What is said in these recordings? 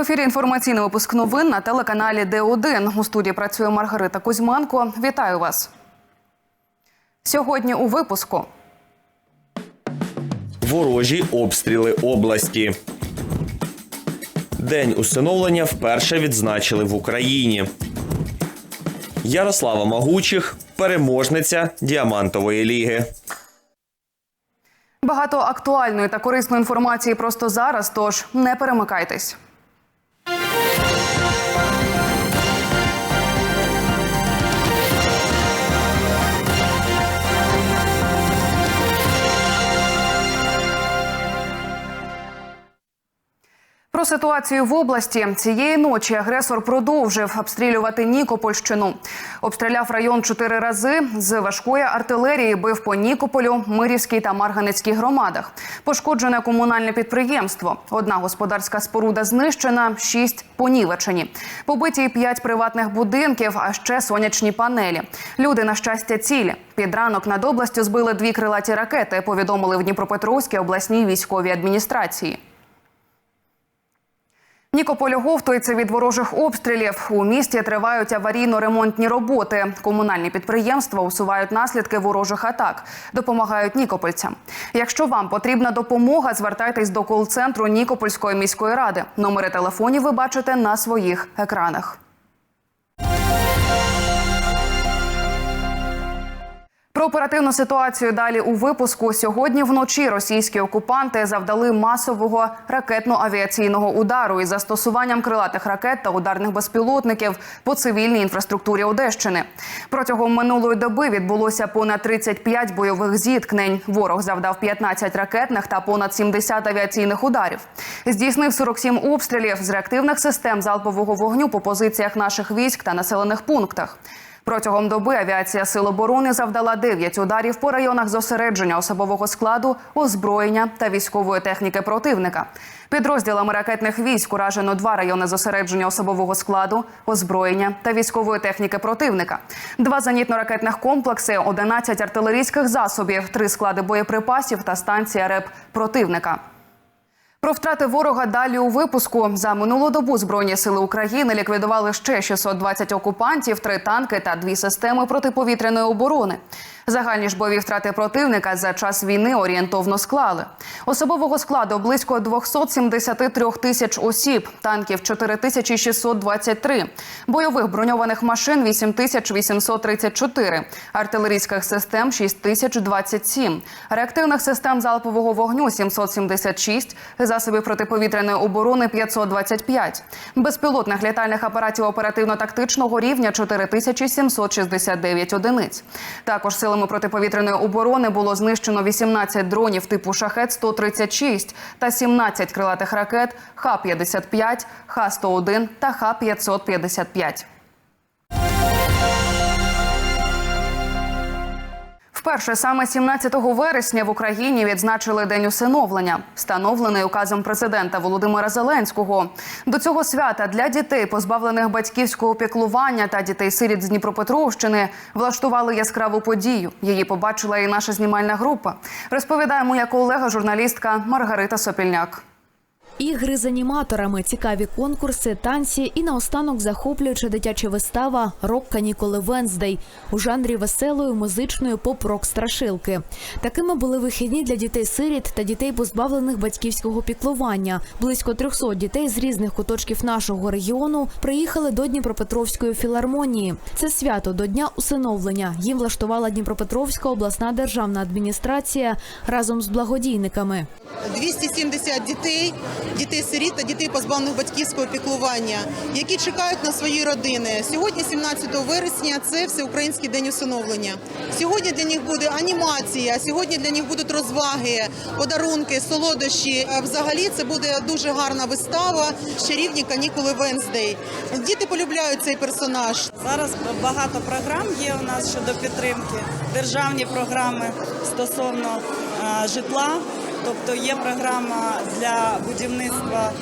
ефірі інформаційний випуск новин на телеканалі Д1. У студії працює Маргарита Кузьманко. Вітаю вас. Сьогодні у випуску. Ворожі обстріли області. День усиновлення вперше відзначили в Україні. Ярослава Магучих переможниця діамантової ліги. Багато актуальної та корисної інформації просто зараз. Тож не перемикайтесь. Про ситуацію в області цієї ночі агресор продовжив обстрілювати Нікопольщину. Обстріляв район чотири рази з важкої артилерії. Бив по Нікополю, Мирівській та Марганецькій громадах. Пошкоджене комунальне підприємство. Одна господарська споруда знищена, шість понівечені. Побиті п'ять приватних будинків, а ще сонячні панелі. Люди на щастя цілі. Під ранок над областю збили дві крилаті ракети. Повідомили в Дніпропетровській обласній військовій адміністрації. Нікополь оговтується від ворожих обстрілів. У місті тривають аварійно-ремонтні роботи. Комунальні підприємства усувають наслідки ворожих атак, допомагають нікопольцям. Якщо вам потрібна допомога, звертайтесь до кол-центру Нікопольської міської ради. Номери телефонів ви бачите на своїх екранах. Про оперативну ситуацію далі у випуску. Сьогодні вночі російські окупанти завдали масового ракетно-авіаційного удару із застосуванням крилатих ракет та ударних безпілотників по цивільній інфраструктурі Одещини. Протягом минулої доби відбулося понад 35 бойових зіткнень. Ворог завдав 15 ракетних та понад 70 авіаційних ударів. Здійснив 47 обстрілів з реактивних систем залпового вогню по позиціях наших військ та населених пунктах. Протягом доби авіація Сил оборони завдала 9 ударів по районах зосередження особового складу, озброєння та військової техніки противника. Підрозділами ракетних військ уражено два райони зосередження особового складу, озброєння та військової техніки противника, два зенітно-ракетних комплекси, 11 артилерійських засобів, три склади боєприпасів та станція РЕП противника. Про втрати ворога далі у випуску за минулу добу збройні сили України ліквідували ще 620 окупантів, три танки та дві системи протиповітряної оборони. Загальні ж бойові втрати противника за час війни орієнтовно склали. Особового складу близько 273 тисяч осіб, танків 4623, бойових броньованих машин 8834, артилерійських систем 6027, реактивних систем залпового вогню 776, засобів протиповітряної оборони 525, безпілотних літальних апаратів оперативно-тактичного рівня 4769 одиниць. Також силами протиповітряної оборони було знищено 18 дронів типу Шахет-136 та 17 крилатих ракет Х-55, Х-101 та Х-555. Вперше саме 17 вересня в Україні відзначили День усиновлення, встановлений указом президента Володимира Зеленського. До цього свята для дітей, позбавлених батьківського піклування та дітей-сиріт з Дніпропетровщини, влаштували яскраву подію. Її побачила і наша знімальна група. Розповідає моя колега, журналістка Маргарита Сопільняк. Ігри з аніматорами, цікаві конкурси, танці і наостанок захоплююча дитяча вистава Рок канікули Венздей у жанрі веселої музичної поп-рок страшилки. Такими були вихідні для дітей-сиріт та дітей, позбавлених батьківського піклування. Близько 300 дітей з різних куточків нашого регіону приїхали до Дніпропетровської філармонії. Це свято до дня усиновлення. Їм влаштувала Дніпропетровська обласна державна адміністрація разом з благодійниками. 270 дітей, дітей-сиріт та дітей позбавлених батьківського піклування, які чекають на свої родини. Сьогодні, 17 вересня, це всеукраїнський день усиновлення. Сьогодні для них буде анімація, сьогодні для них будуть розваги, подарунки, солодощі. Е, Взагалі це буде дуже гарна вистава. Чарівні канікули Венздей. Діти полюбляють цей персонаж. Зараз багато програм є у нас щодо підтримки, державні програми стосовно е, житла. Тобто є програма для будівництва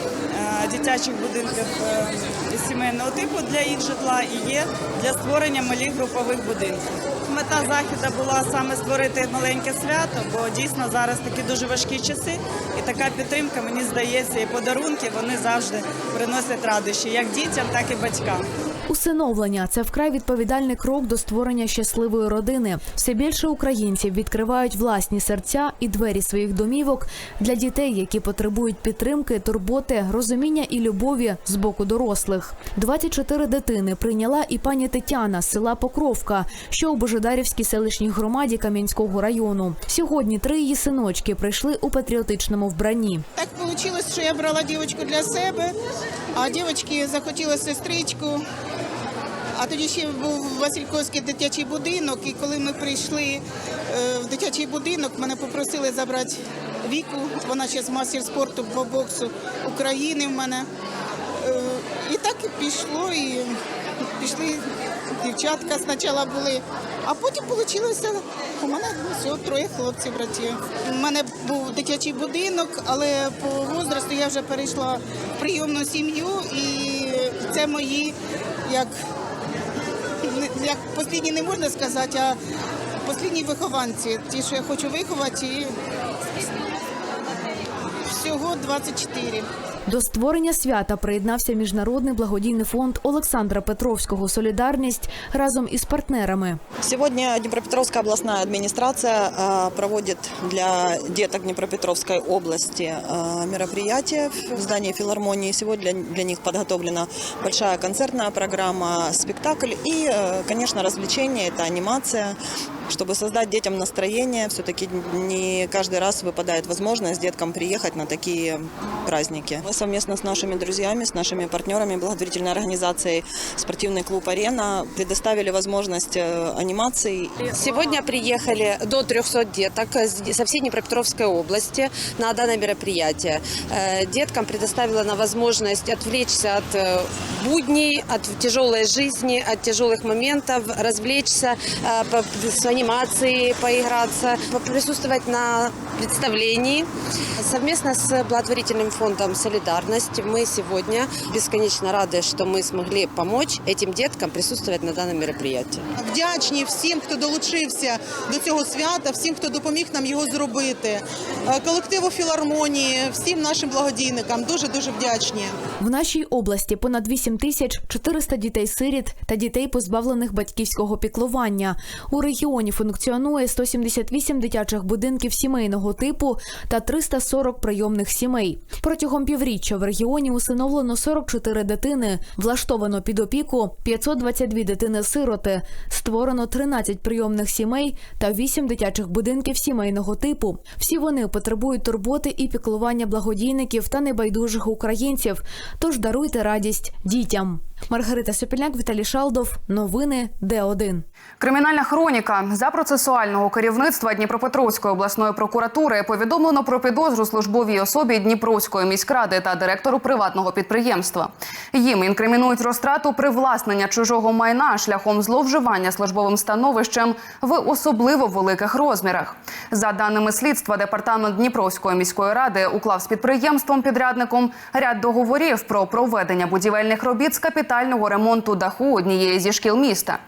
е, дитячих будинків е, сімейного типу для їх житла і є для створення малих групових будинків. Мета заходу була саме створити маленьке свято, бо дійсно зараз такі дуже важкі часи, і така підтримка, мені здається, і подарунки вони завжди приносять радощі як дітям, так і батькам. Усиновлення це вкрай відповідальний крок до створення щасливої родини. Все більше українців відкривають власні серця і двері своїх домівок для дітей, які потребують підтримки, турботи, розуміння і любові з боку дорослих. 24 дитини прийняла і пані Тетяна з села Покровка, що у Божедарівській селищній громаді Кам'янського району. Сьогодні три її синочки прийшли у патріотичному вбранні. Так вийшло, що я брала дівчинку для себе, а дівчинки захотіла сестричку. А тоді ще був Васильковський дитячий будинок, і коли ми прийшли е, в дитячий будинок, мене попросили забрати віку. Вона ще з мастер спорту по боксу України в мене. Е, І так і пішло, і пішли дівчатка спочатку були, а потім вийшло, у мене все, троє хлопців, братів. У мене був дитячий будинок, але по возрасту я вже перейшла в прийомну сім'ю, і це мої як, як послідні не можна сказати, а послідні вихованці. Ті, що я хочу виховати, і всього 24. До створення свята приєднався міжнародний благодійний фонд Олександра Петровського Солідарність разом із партнерами. Сегодня Днепропетровская областная администрация э, проводит для деток Днепропетровской области э, мероприятие в здании филармонии. Сегодня для, для них подготовлена большая концертная программа, спектакль и, э, конечно, развлечение, это анимация, Чтобы создать детям настроение. Все-таки не каждый раз выпадает возможность деткам приехать на такие праздники. Мы совместно с нашими друзьями, с нашими партнерами, благотворительной организацией «Спортивный клуб «Арена» предоставили возможность э, анимации Сегодня приехали до 300 деток со всей Днепропетровской области на данное мероприятие. Э, Деткам предоставила на возможность отвлечься от э, будней, от тяжелой жизни, от тяжелых моментов, развлечься, по- с анимацией поиграться, по- присутствовать на представлении. Совместно с благотворительным фондом «Солидарность» мы сегодня бесконечно рады, что мы смогли помочь этим деткам присутствовать на данном мероприятии. Вдячні всім, хто долучився до цього свята, всім, хто допоміг нам його зробити. Е, Колективу філармонії, всім нашим благодійникам дуже дуже вдячні. В нашій області понад 8 тисяч 400 дітей-сиріт та дітей, позбавлених батьківського піклування. У регіоні функціонує 178 дитячих будинків сімейного типу та 340 прийомних сімей. Протягом півріччя в регіоні усиновлено 44 дитини, влаштовано під опіку 522 дитини-сироти, створено 13 прийомних сімей та 8 дитячих будинків сімейного типу. Всі вони потребують турботи і піклування благодійників та небайдужих українців. Тож даруйте радість дітям. Маргарита Сопільняк, Віталій Шалдов. Новини Д1. Кримінальна хроніка за процесуального керівництва Дніпропетровської обласної прокуратури повідомлено про підозру службовій особі Дніпровської міськради та директору приватного підприємства. Їм інкримінують розтрату привласнення чужого майна шляхом зловживання службовим становищем в особливо великих розмірах. За даними слідства, департамент Дніпровської міської ради уклав з підприємством підрядником ряд договорів про проведення будівельних робіт з капітального ремонту даху однієї зі шкіл міста.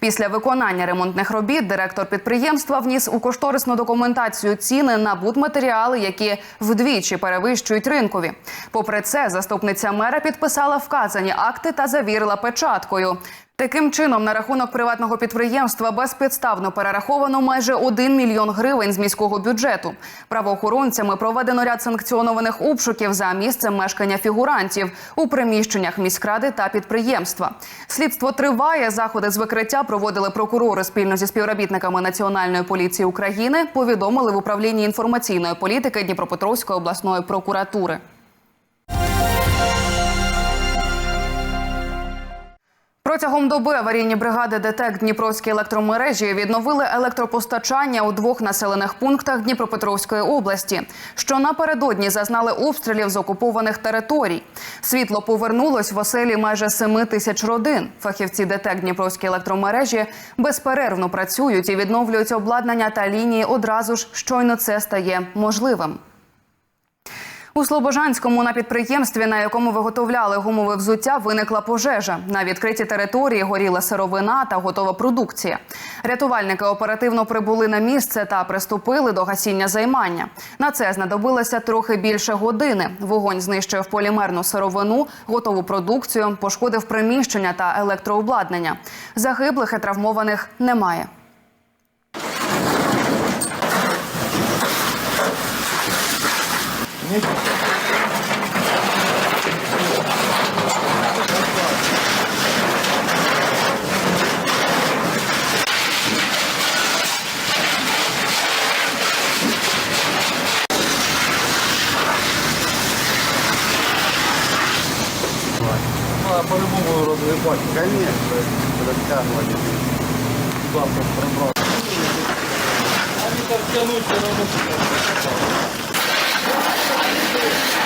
Після виконання ремонтних робіт директор підприємства вніс у кошторисну документацію ціни на будматеріали, які вдвічі перевищують ринкові. Попри це, заступниця мера підписала вказані акти та завірила печаткою. Таким чином, на рахунок приватного підприємства безпідставно перераховано майже 1 мільйон гривень з міського бюджету. Правоохоронцями проведено ряд санкціонованих обшуків за місцем мешкання фігурантів у приміщеннях міськради та підприємства. Слідство триває. Заходи з викриття проводили прокурори спільно зі співробітниками Національної поліції України. Повідомили в управлінні інформаційної політики Дніпропетровської обласної прокуратури. Протягом доби аварійні бригади ДТЕК Дніпровській електромережі відновили електропостачання у двох населених пунктах Дніпропетровської області, що напередодні зазнали обстрілів з окупованих територій. Світло повернулось в оселі майже 7 тисяч родин. Фахівці ДТЕК Дніпровській електромережі безперервно працюють і відновлюють обладнання та лінії одразу ж, щойно це стає можливим. У Слобожанському на підприємстві, на якому виготовляли гумове взуття, виникла пожежа. На відкритій території горіла сировина та готова продукція. Рятувальники оперативно прибули на місце та приступили до гасіння займання. На це знадобилося трохи більше години. Вогонь знищив полімерну сировину, готову продукцію, пошкодив приміщення та електрообладнання. Загиблих і травмованих немає. По-любому розгрібати. Конечно, розтягувати. Завтра прибрати. Они так тянуть, Scheiße!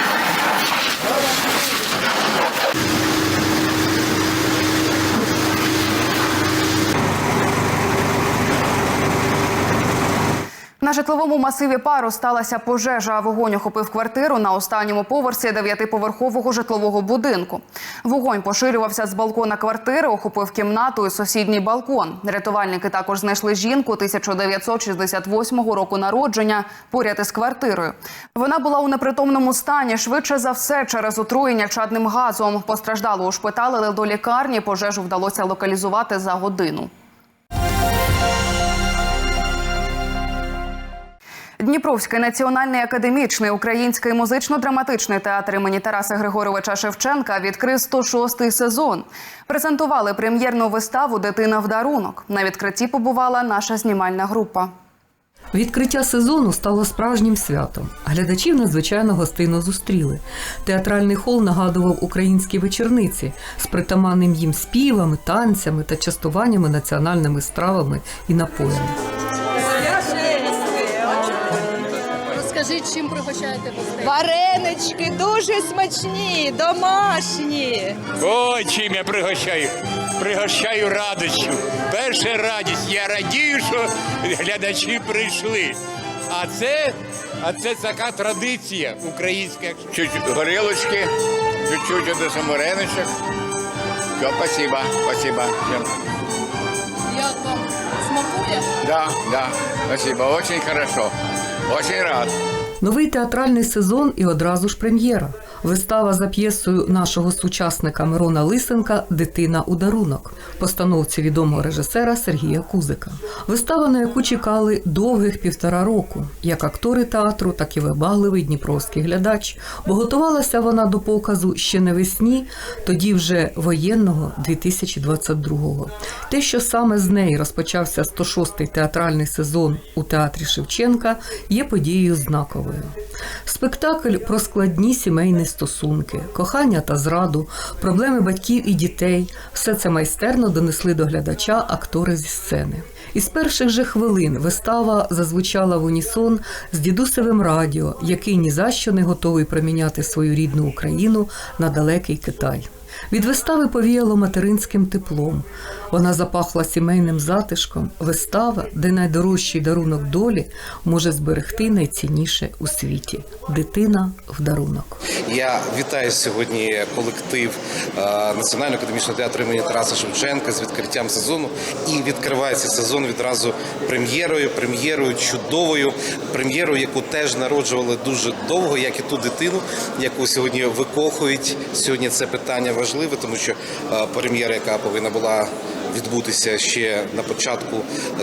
На житловому масиві пару сталася пожежа. Вогонь охопив квартиру на останньому поверсі дев'ятиповерхового житлового будинку. Вогонь поширювався з балкона квартири, охопив кімнату і сусідній балкон. Рятувальники також знайшли жінку 1968 року народження поряд із квартирою. Вона була у непритомному стані, швидше за все, через отруєння чадним газом. Постраждалу ушпиталили до лікарні. Пожежу вдалося локалізувати за годину. Дніпровський національний академічний український музично-драматичний театр імені Тараса Григоровича Шевченка відкрив 106-й сезон. Презентували прем'єрну виставу Дитина в дарунок. На відкритті побувала наша знімальна група. Відкриття сезону стало справжнім святом. Глядачів надзвичайно гостинно зустріли. Театральний хол нагадував українські вечорниці з притаманним їм співами, танцями та частуваннями національними стравами і напоями. Розкажіть, чим пригощаєте гостей? Варенички дуже смачні, домашні. Ой, чим я пригощаю? Пригощаю радістю. Перша радість. Я радію, що глядачі прийшли. А це, а це така традиція українська. Чуть горілочки, чуть-чуть до самореничок. Все, спасибо, спасибо. всем. Як вам смакує? Да, да, спасибо, очень хорошо. Очень рад. Новий театральний сезон і одразу ж прем'єра. Вистава за п'єсою нашого сучасника Мирона Лисенка Дитина у дарунок, постановці відомого режисера Сергія Кузика. Вистава, на яку чекали довгих півтора року, як актори театру, так і вибагливий дніпровський глядач, бо готувалася вона до показу ще навесні, тоді вже воєнного 2022-го. Те, що саме з неї розпочався 106-й театральний сезон у театрі Шевченка, є подією знаковою. Спектакль про складні сімейні стосунки, кохання та зраду, проблеми батьків і дітей все це майстерно донесли до глядача актори зі сцени. Із перших же хвилин вистава зазвучала в унісон з дідусевим радіо, який ні за що не готовий проміняти свою рідну Україну на далекий Китай. Від вистави повіяло материнським теплом. Вона запахла сімейним затишком. Вистава, де найдорожчий дарунок долі може зберегти найцінніше у світі дитина в дарунок. Я вітаю сьогодні колектив е, Національного академічного театру імені Тараса Шевченка з відкриттям сезону. І відкривається сезон відразу прем'єрою, прем'єрою чудовою, прем'єрою, яку теж народжували дуже довго, як і ту дитину, яку сьогодні викохують. Сьогодні це питання важливе, тому що е, прем'єра, яка повинна була відбутися ще на початку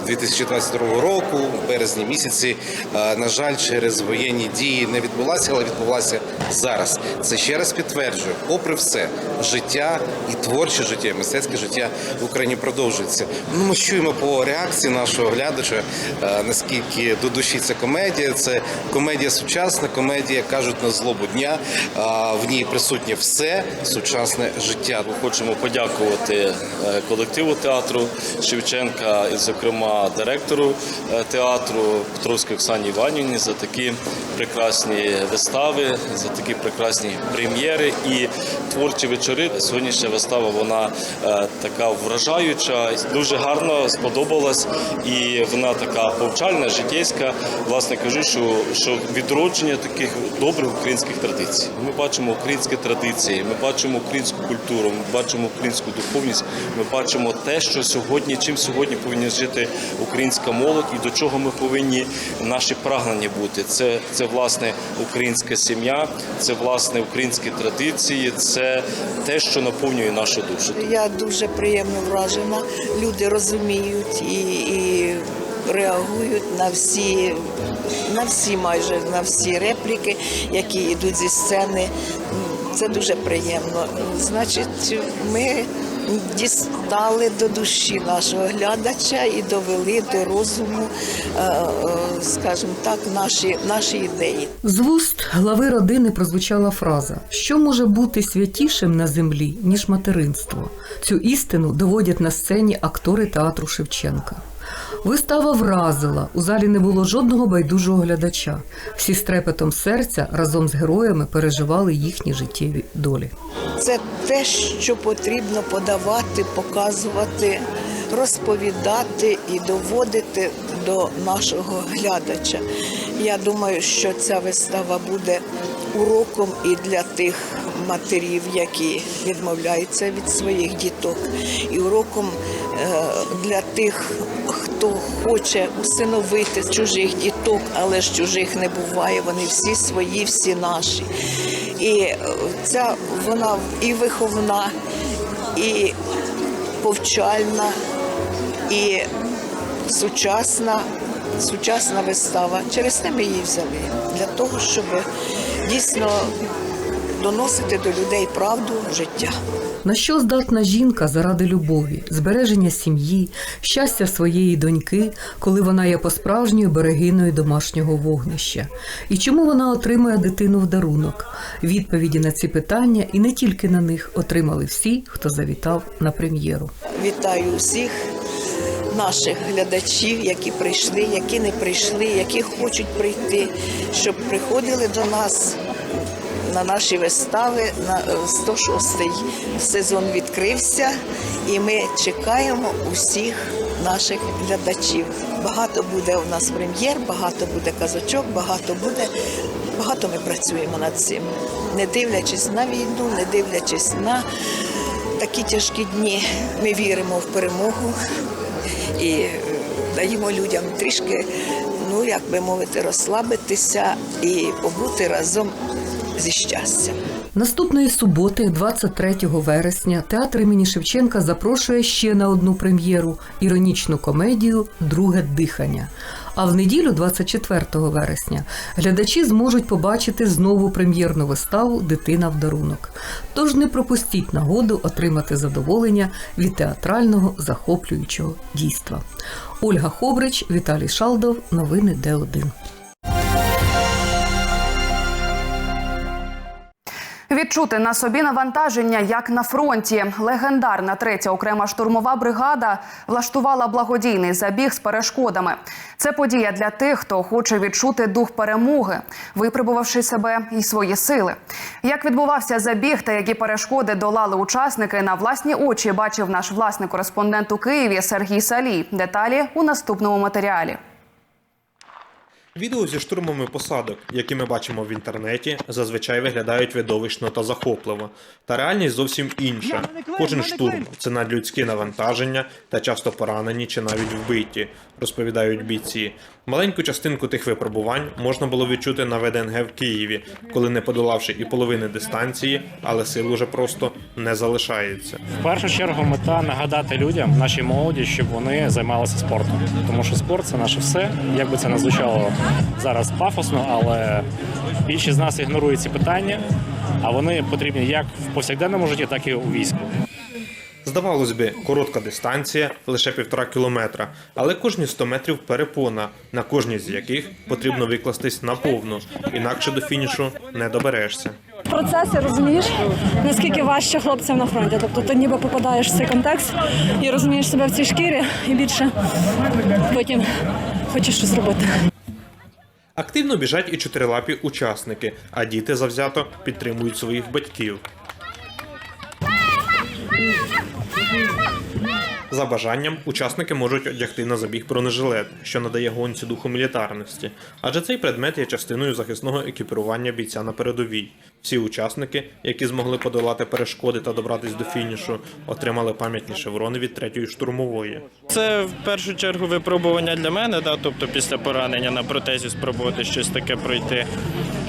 2022 року, в березні місяці. Е, На жаль, через воєнні дії не відбулася, але відбулася зараз. Це ще раз підтверджує, попри все, життя і творче життя, і мистецьке життя в Україні продовжується. Ну, ми чуємо по реакції нашого глядача, е, наскільки до душі ця комедія. Це комедія сучасна, комедія кажуть на злобу дня. А, В ній присутнє все сучасне життя. Ми хочемо подякувати е, колективу театру Шевченка, і, зокрема, директору е, театру Петровській Оксані Іванівні за такі прекрасні вистави, за такі прекрасні прем'єри і творчі вечори. Вечори. Сьогоднішня вистава вона е, така вражаюча, дуже гарно сподобалась, і вона така повчальна, життєйська. Власне кажу, що, що відродження таких добрих українських традицій. Ми бачимо українські традиції, ми бачимо українську культуру, ми бачимо українську духовність. Ми бачимо те, що сьогодні, чим сьогодні повинні жити українська молодь, і до чого ми повинні наші прагнення бути. Це, це власне українська сім'я, це власне українські традиції, це те, що наповнює нашу душу. Я дуже приємно вражена. Люди розуміють і, і реагують на всі, на всі майже на всі репліки, які йдуть зі сцени. Це дуже приємно. Значить, ми дістали до душі нашого глядача і довели до розуму, е, е, скажімо так, наші, наші ідеї. З вуст глави родини прозвучала фраза: що може бути святішим на землі, ніж материнство? Цю істину доводять на сцені актори театру Шевченка. Вистава вразила. У залі не було жодного байдужого глядача. Всі з трепетом серця разом з героями переживали їхні життєві долі. Це те, що потрібно подавати, показувати, розповідати і доводити до нашого глядача. Я думаю, що ця вистава буде уроком і для тих матерів, які відмовляються від своїх діток, і уроком е, для тих, хто хоче усиновити чужих діток, але ж чужих не буває. Вони всі свої, всі наші. І е, ця вона і виховна, і повчальна, і сучасна, сучасна вистава. Через те ми її взяли для того, щоб дійсно доносити до людей правду життя. На що здатна жінка заради любові, збереження сім'ї, щастя своєї доньки, коли вона є по-справжньою берегиною домашнього вогнища? І чому вона отримує дитину в дарунок? Відповіді на ці питання і не тільки на них отримали всі, хто завітав на прем'єру. Вітаю усіх наших глядачів, які прийшли, які не прийшли, які хочуть прийти, щоб приходили до нас на наші вистави. На е, 106-й сезон відкрився, і ми чекаємо усіх наших глядачів. Багато буде у нас прем'єр, багато буде казочок, багато буде. Багато ми працюємо над цим, не дивлячись на війну, не дивлячись на такі тяжкі дні. Ми віримо в перемогу і е, даємо людям трішки, ну як би мовити, розслабитися і побути разом зі щастям. Наступної суботи, 23 вересня, театр імені Шевченка запрошує ще на одну прем'єру іронічну комедію Друге дихання. А в неділю, 24 вересня, глядачі зможуть побачити знову прем'єрну виставу Дитина в дарунок. Тож не пропустіть нагоду отримати задоволення від театрального захоплюючого дійства. Ольга Хобрич, Віталій Шалдов. Новини Д1. Відчути на собі навантаження, як на фронті. Легендарна третя окрема штурмова бригада влаштувала благодійний забіг з перешкодами. Це подія для тих, хто хоче відчути дух перемоги, випробувавши себе і свої сили. Як відбувався забіг та які перешкоди долали учасники, на власні очі бачив наш власний кореспондент у Києві Сергій Салій. Деталі у наступному матеріалі. Відео зі штурмами посадок, які ми бачимо в інтернеті, зазвичай виглядають видовищно та захопливо. Та реальність зовсім інша. Кожен штурм це надлюдські навантаження та часто поранені чи навіть вбиті, розповідають бійці. Маленьку частинку тих випробувань можна було відчути на ВДНГ в Києві, коли не подолавши і половини дистанції, але сил уже просто не залишається. В першу чергу мета нагадати людям, нашій молоді, щоб вони займалися спортом. Тому що спорт це наше все. Як би це не звучало зараз пафосно, але більшість з нас ігнорує ці питання, а вони потрібні як в повсякденному житті, так і у війську. Здавалось би, коротка дистанція лише півтора кілометра, але кожні 100 метрів перепона, на кожній з яких потрібно викластись наповну, інакше до фінішу не доберешся. В процесі розумієш, наскільки важче хлопцям на фронті. Тобто ти ніби попадаєш в цей контекст і розумієш себе в цій шкірі, і більше потім хочеш щось робити. Активно біжать і чотирилапі учасники, а діти завзято підтримують своїх батьків. За бажанням учасники можуть одягти на забіг бронежилет, що надає гонці духу мілітарності, адже цей предмет є частиною захисного екіпірування бійця на передовій. Всі учасники, які змогли подолати перешкоди та добратись до фінішу, отримали пам'ятні шеврони від третьої штурмової. Це в першу чергу випробування для мене, да, тобто після поранення на протезі спробувати щось таке пройти.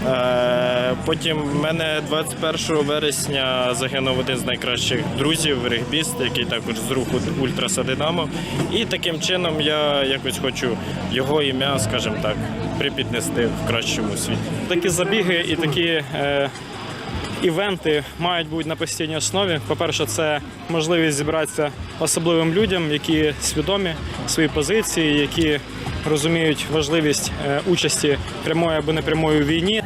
Е, потім в мене 21 вересня загинув один з найкращих друзів, регбіст, який також з руху Ультраса Динамо. І таким чином я якось хочу його ім'я, скажімо так, припіднести в кращому світі. Такі забіги і такі. Е, Івенти мають бути на постійній основі. По-перше, це можливість зібратися особливим людям, які свідомі свої позиції, які розуміють важливість е, участі прямої або непрямої у війні.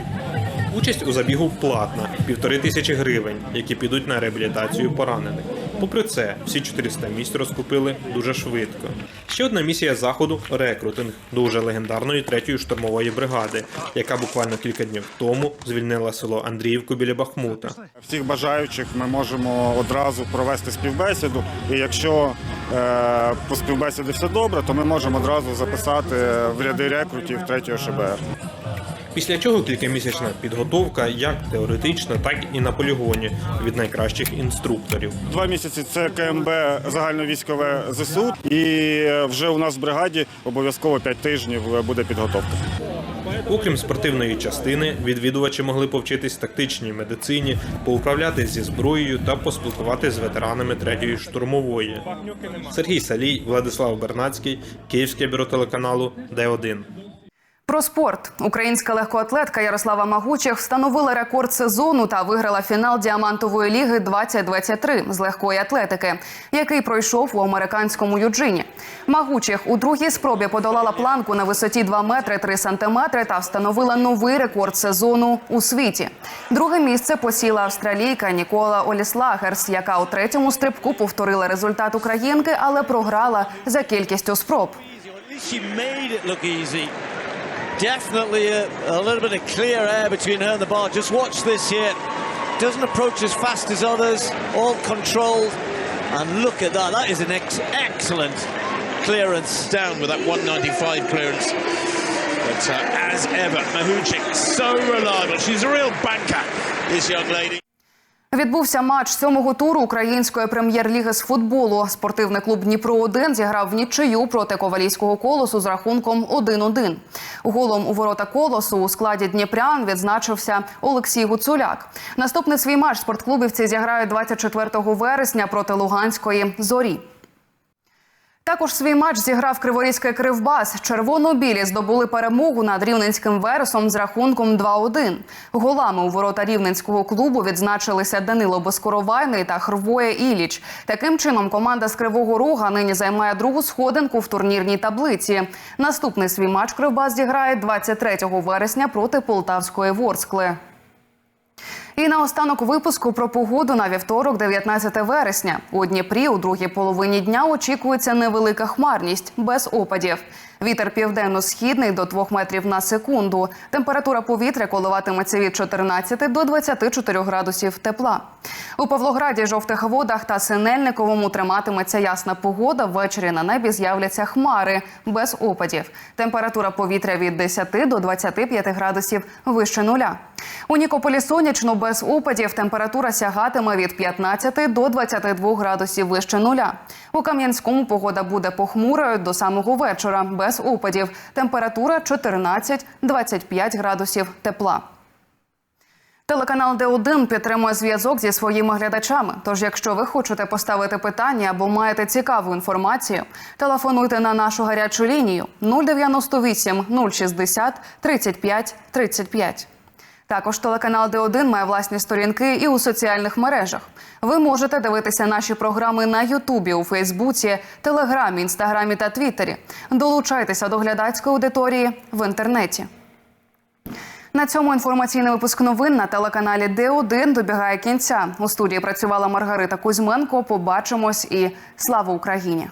Участь у забігу платна півтори тисячі гривень, які підуть на реабілітацію поранених. Попри це, всі 400 місць розкупили дуже швидко. Ще одна місія заходу рекрутинг дуже легендарної третьої штурмової бригади, яка буквально кілька днів тому звільнила село Андріївку біля Бахмута. Всіх бажаючих ми можемо одразу провести співбесіду. І якщо е, по співбесіді все добре, то ми можемо одразу записати в ряди рекрутів 3 ШБР. Після чого кількамісячна підготовка як теоретично, так і на полігоні від найкращих інструкторів. Два місяці це КМБ загальновійськове ЗСУ, і вже у нас в бригаді обов'язково 5 тижнів буде підготовка. Окрім спортивної частини, відвідувачі могли повчитись тактичній медицині, поуправляти зі зброєю та поспілкуватися з ветеранами третьої штурмової. Сергій Салій, Владислав Бернацький, Київське бюро телеканалу Д1. Про спорт українська легкоатлетка Ярослава Магучих встановила рекорд сезону та виграла фінал діамантової ліги 2023 з легкої атлетики, який пройшов у американському Юджині. Магучих у другій спробі подолала планку на висоті 2 метри 3 сантиметри та встановила новий рекорд сезону у світі. Друге місце посіла австралійка Нікола Оліслагерс, яка у третьому стрибку повторила результат українки, але програла за кількістю спроб. Definitely a, a little bit of clear air between her and the bar. Just watch this here. Doesn't approach as fast as others. All controlled. And look at that. That is an ex excellent clearance down with that 195 clearance. But uh, as ever, Mahuchik, so reliable. She's a real banker, this young lady. Відбувся матч сьомого туру української прем'єр-ліги з футболу. Спортивний клуб Дніпро 1 зіграв в нічию проти ковалійського колосу з рахунком 1-1. Голом у ворота колосу у складі Дніпрян відзначився Олексій Гуцуляк. Наступний свій матч спортклубівці зіграють 24 вересня проти Луганської зорі. Також свій матч зіграв Криворізький Кривбас. Червоно-білі здобули перемогу над рівненським вересом з рахунком 2-1. Голами у ворота рівненського клубу відзначилися Данило Безкоровайний та Хрвоє Іліч. Таким чином, команда з Кривого Рога нині займає другу сходинку в турнірній таблиці. Наступний свій матч Кривбас зіграє 23 вересня проти Полтавської Ворскли. І на останок випуску про погоду на вівторок, 19 вересня. У Дніпрі у другій половині дня очікується невелика хмарність без опадів. Вітер південно-східний до 2 метрів на секунду. Температура повітря коливатиметься від 14 до 24 градусів тепла. У Павлограді, жовтих водах та Синельниковому триматиметься ясна погода. Ввечері на небі з'являться хмари без опадів. Температура повітря від 10 до 25 градусів вище нуля. У Нікополі сонячно без опадів. Температура сягатиме від 15 до 22 градусів вище нуля. У Кам'янському погода буде похмурою до самого вечора без опадів. Температура 14-25 градусів тепла. Телеканал Д1 підтримує зв'язок зі своїми глядачами. Тож, якщо ви хочете поставити питання або маєте цікаву інформацію, телефонуйте на нашу гарячу лінію 098 060 35 35. Також телеканал Д1 має власні сторінки і у соціальних мережах. Ви можете дивитися наші програми на Ютубі, у Фейсбуці, Телеграмі, Інстаграмі та Твіттері. Долучайтеся до глядацької аудиторії в інтернеті. На цьому інформаційний випуск новин на телеканалі Д1 добігає кінця. У студії працювала Маргарита Кузьменко. Побачимось і слава Україні!